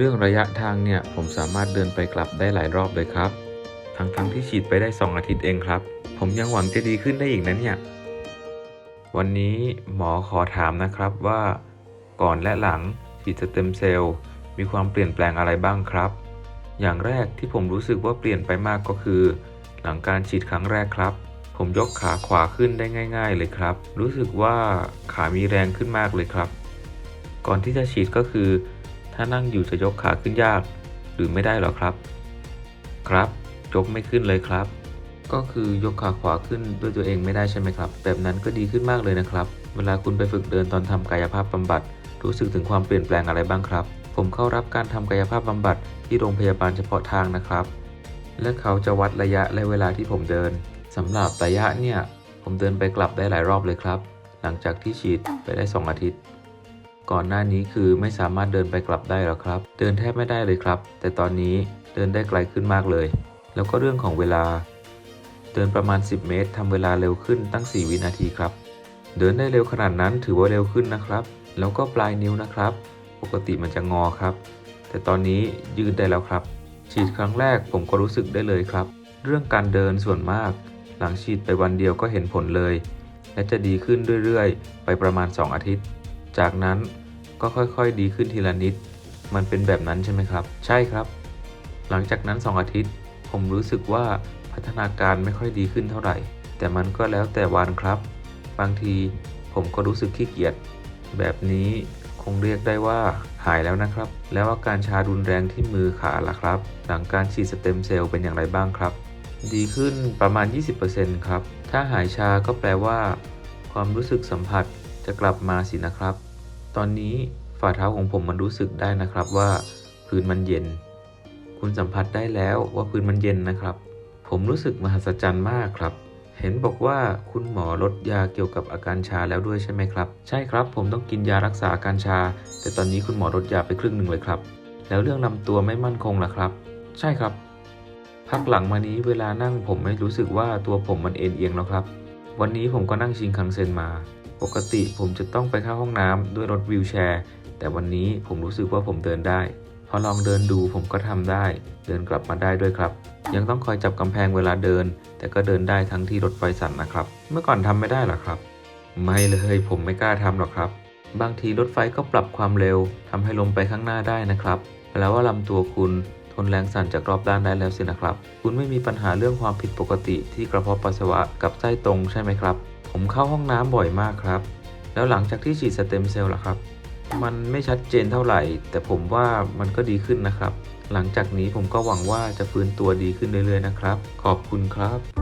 เรื่องระยะทางเนี่ยผมสามารถเดินไปกลับได้หลายรอบเลยครับ ทั้งทั้งๆที่ฉีดไปได้ 2 อาทิตย์เองครับ ผมยังหวังจะดีขึ้นได้อีกนะเนี่ย วันนี้หมอขอถามนะครับว่าก่อนและหลังฉีดสเต็มเซลล์มีความเปลี่ยนแปลงอะไรบ้างครับ อย่างแรกที่ผมรู้สึกว่าเปลี่ยนไปมากก็คือ หลังการฉีดครั้งแรกครับ ผมยกขาขวาขึ้นได้ง่าย ๆ เลยครับ รู้สึกว่าขามีแรงขึ้นมากเลยครับ ก่อนที่จะฉีดก็คือ ถ้านั่งอยู่จะยกขาขึ้นยาก หรือไม่ได้หรอครับ ครับ ยกไม่ขึ้นเลยครับ ก็คือยกขาขวาขึ้นด้วยตัวเองไม่ได้ใช่ไหมครับ แบบนั้นก็ดีขึ้นมากเลยนะครับ เวลาคุณไปฝึกเดินตอนทำกายภาพบำบัด รู้สึกถึงความเปลี่ยนแปลงอะไรบ้างครับ ผมเข้ารับการทำกายภาพบำบัดที่โรงพยาบาลเฉพาะทางนะครับ และเขาจะวัดระยะและเวลาที่ผมเดินสำหรับระยะเนี่ย ผมเดินไปกลับได้หลายรอบเลยครับ หลังจากที่ฉีดไปได้ 2 อาทิตย์ ก่อนหน้านี้คือไม่สามารถเดินไปกลับได้หรอกครับ เดินแทบไม่ได้เลยครับ แต่ตอนนี้เดินได้ไกลขึ้นมากเลย แล้วก็เรื่องของเวลา เดินประมาณ 10 เมตรทำเวลาเร็วขึ้นตั้ง 4 วินาทีครับ เดินได้เร็วขนาดนั้นถือว่าเร็วขึ้นนะครับ แล้วก็ปลายนิ้วนะครับ ปกติมันจะงอครับ แต่ตอนนี้ยืดได้แล้วครับ ฉีดครั้งแรกผมก็รู้สึกได้เลยครับ เรื่องการเดินส่วนมาก หลังฉีดไปวันเดียวก็เห็นผลเลย และจะดีขึ้นเรื่อยๆ ไปประมาณ 2 อาทิตย์ จากนั้นก็ค่อยๆ ดีขึ้นทีละนิด มันเป็นแบบนั้นใช่ไหมครับ ใช่ครับ หลังจากนั้น 2 อาทิตย์ ผมรู้สึกว่าพัฒนาการไม่ค่อยดีขึ้นเท่าไหร่ แต่มันก็แล้วแต่วันครับ บางทีผมก็รู้สึกขี้เกียจ แบบนี้คงเรียกได้ว่าหายแล้วนะครับ แล้วอาการชารุนแรงที่มือขาล่ะครับ หลังการฉีดสเต็มเซลล์เป็นอย่างไรบ้างครับ ดีขึ้นประมาณ 20%ครับ ถ้าหายชาก็แปลว่า ความรู้สึกสัมผัสจะกลับมาสินะครับ ตอนนี้ฝ่าเท้าของผมมันรู้สึกได้นะครับว่าพื้นมันเย็น คุณสัมผัสได้แล้วว่าพื้นมันเย็นนะครับ ผมรู้สึกมหัศจรรย์มากครับ เห็นบอกว่าคุณหมอลดยาเกี่ยวกับอาการชาแล้วด้วยใช่ไหมครับ ใช่ครับ ผมต้องกินยารักษาอาการชา แต่ตอนนี้คุณหมอลดยาไปครึ่งหนึ่งเลยครับ แล้วเรื่องลำตัวไม่มั่นคงล่ะครับ ใช่ครับ พักหลังมานี้เวลานั่งผมไม่รู้สึกว่าตัวผมมันเอ็นเอียงแล้วครับ วันนี้ผมก็นั่งชิงคังเซนมา ปกติผมจะต้องไปเข้าห้องน้ำด้วยรถวีลแชร์ แต่วันนี้ผมรู้สึกว่าผมเดินได้ พอลองเดินดูผมก็ทำได้ เดินกลับมาได้ด้วยครับ ยังต้องคอยจับกำแพงเวลาเดิน แต่ก็เดินได้ทั้งที่รถไฟสั่นนะครับ เมื่อก่อนทำไม่ได้หรอครับ ไม่เลยผมไม่กล้าทำหรอกครับ บางทีรถไฟก็ปรับความเร็วทำให้ลมไปข้างหน้าได้นะครับแปลว่าลำตัวคุณทนแรงสั่นจากรอบด้านได้แล้วสินะครับ คุณไม่มีปัญหาเรื่องความผิดปกติที่กระเพาะปัสสาวะกับไส้ตรงใช่ไหมครับ ผมเข้าห้องน้ำบ่อยมากครับ แล้วหลังจากที่ฉีดสเต็มเซลล์ล่ะครับ มันไม่ชัดเจนเท่าไหร่ แต่ผมว่ามันก็ดีขึ้นนะครับ หลังจากนี้ผมก็หวังว่าจะฟื้นตัวดีขึ้นเรื่อยๆนะครับ ขอบคุณครับ